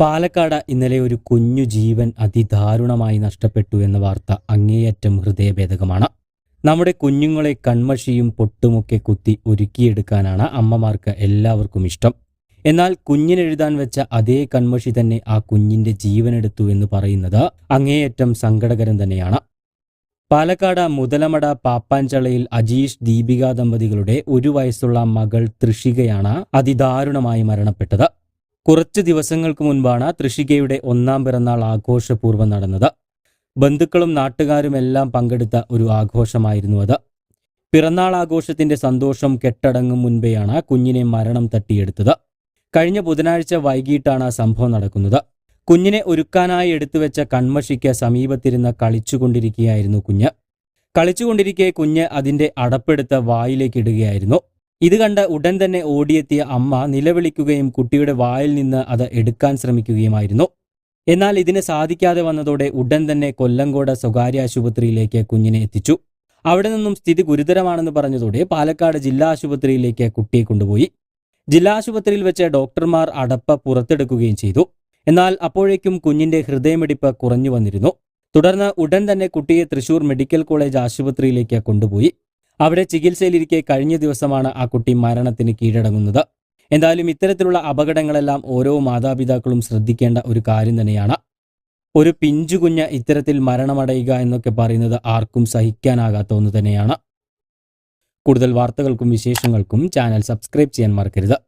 പാലക്കാട് ഇന്നലെ ഒരു കുഞ്ഞു ജീവൻ അതിദാരുണമായി നഷ്ടപ്പെട്ടു എന്ന വാർത്ത അങ്ങേയറ്റം ഹൃദയഭേദകമാണ്. നമ്മുടെ കുഞ്ഞുങ്ങളെ കൺമഷിയും പൊട്ടുമൊക്കെ കുത്തി ഒരുക്കിയെടുക്കാനാണ് അമ്മമാർക്ക് എല്ലാവർക്കും ഇഷ്ടം. എന്നാൽ കുഞ്ഞിനെഴുതാൻ വെച്ച അതേ കൺമഷി തന്നെ ആ കുഞ്ഞിന്റെ ജീവനെടുത്തു എന്ന് പറയുന്നത് അങ്ങേയറ്റം സങ്കടകരം തന്നെയാണ്. പാലക്കാട് മുതലമട പാപ്പാഞ്ചളയിൽ അജീഷ് ദീപിക ദമ്പതികളുടെ ഒരു വയസ്സുള്ള മകൾ തൃഷികയാണ് അതിദാരുണമായി മരണപ്പെട്ടത്. കുറച്ച് ദിവസങ്ങൾക്ക് മുൻപാണ് തൃഷികയുടെ ഒന്നാം പിറന്നാൾ ആഘോഷപൂർവം നടന്നത്. ബന്ധുക്കളും നാട്ടുകാരുമെല്ലാം പങ്കെടുത്ത ഒരു ആഘോഷമായിരുന്നു അത്. പിറന്നാൾ ആഘോഷത്തിന്റെ സന്തോഷം കെട്ടടങ്ങും മുൻപെയാണ് കുഞ്ഞിനെ മരണം തട്ടിയെടുത്തത്. കഴിഞ്ഞ ബുധനാഴ്ച വൈകിട്ടാണ് സംഭവം നടക്കുന്നത്. കുഞ്ഞിനെ ഒരുക്കാനായി എടുത്തുവെച്ച കൺമഷിക്ക് സമീപത്തിരുന്ന കളിച്ചുകൊണ്ടിരിക്കുകയായിരുന്നു കുഞ്ഞ്. കളിച്ചുകൊണ്ടിരിക്കെ കുഞ്ഞ് അതിന്റെ അടപ്പെടുത്ത വായിലേക്ക് ഇടുകയായിരുന്നു. ഇത് കണ്ട് ഉടൻ തന്നെ ഓടിയെത്തിയ അമ്മ നിലവിളിക്കുകയും കുട്ടിയുടെ വായിൽ നിന്ന് അത് എടുക്കാൻ ശ്രമിക്കുകയുമായിരുന്നു. എന്നാൽ ഇതിന് സാധിക്കാതെ വന്നതോടെ ഉടൻ തന്നെ കൊല്ലങ്കോട് സ്വകാര്യ ആശുപത്രിയിലേക്ക് കുഞ്ഞിനെ എത്തിച്ചു. അവിടെ നിന്നും സ്ഥിതി ഗുരുതരമാണെന്ന് പറഞ്ഞതോടെ പാലക്കാട് ജില്ലാ ആശുപത്രിയിലേക്ക് കുട്ടിയെ കൊണ്ടുപോയി. ജില്ലാ ആശുപത്രിയിൽ വെച്ച് ഡോക്ടർമാർ അടപ്പ പുറത്തെടുക്കുകയും ചെയ്തു. എന്നാൽ അപ്പോഴേക്കും കുഞ്ഞിന്റെ ഹൃദയമിടിപ്പ് കുറഞ്ഞു വന്നിരുന്നു. തുടർന്ന് ഉടൻ തന്നെ കുട്ടിയെ തൃശൂർ മെഡിക്കൽ കോളേജ് ആശുപത്രിയിലേക്ക് കൊണ്ടുപോയി. അവിടെ ചികിത്സയിലിരിക്കെ കഴിഞ്ഞ ദിവസമാണ് ആ കുട്ടി മരണത്തിന് കീഴടങ്ങുന്നത്. എന്തായാലും ഇത്തരത്തിലുള്ള അപകടങ്ങളെല്ലാം ഓരോ മാതാപിതാക്കളും ശ്രദ്ധിക്കേണ്ട ഒരു കാര്യം തന്നെയാണ്. ഒരു പിഞ്ചുകുഞ്ഞ് ഇത്തരത്തിൽ മരണമടയുക എന്നൊക്കെ പറയുന്നത് ആർക്കും സഹിക്കാനാകാത്ത ഒന്ന് തന്നെയാണ്. കൂടുതൽ വാർത്തകൾക്കും വിശേഷങ്ങൾക്കും ചാനൽ സബ്സ്ക്രൈബ് ചെയ്യാൻ മറക്കരുത്.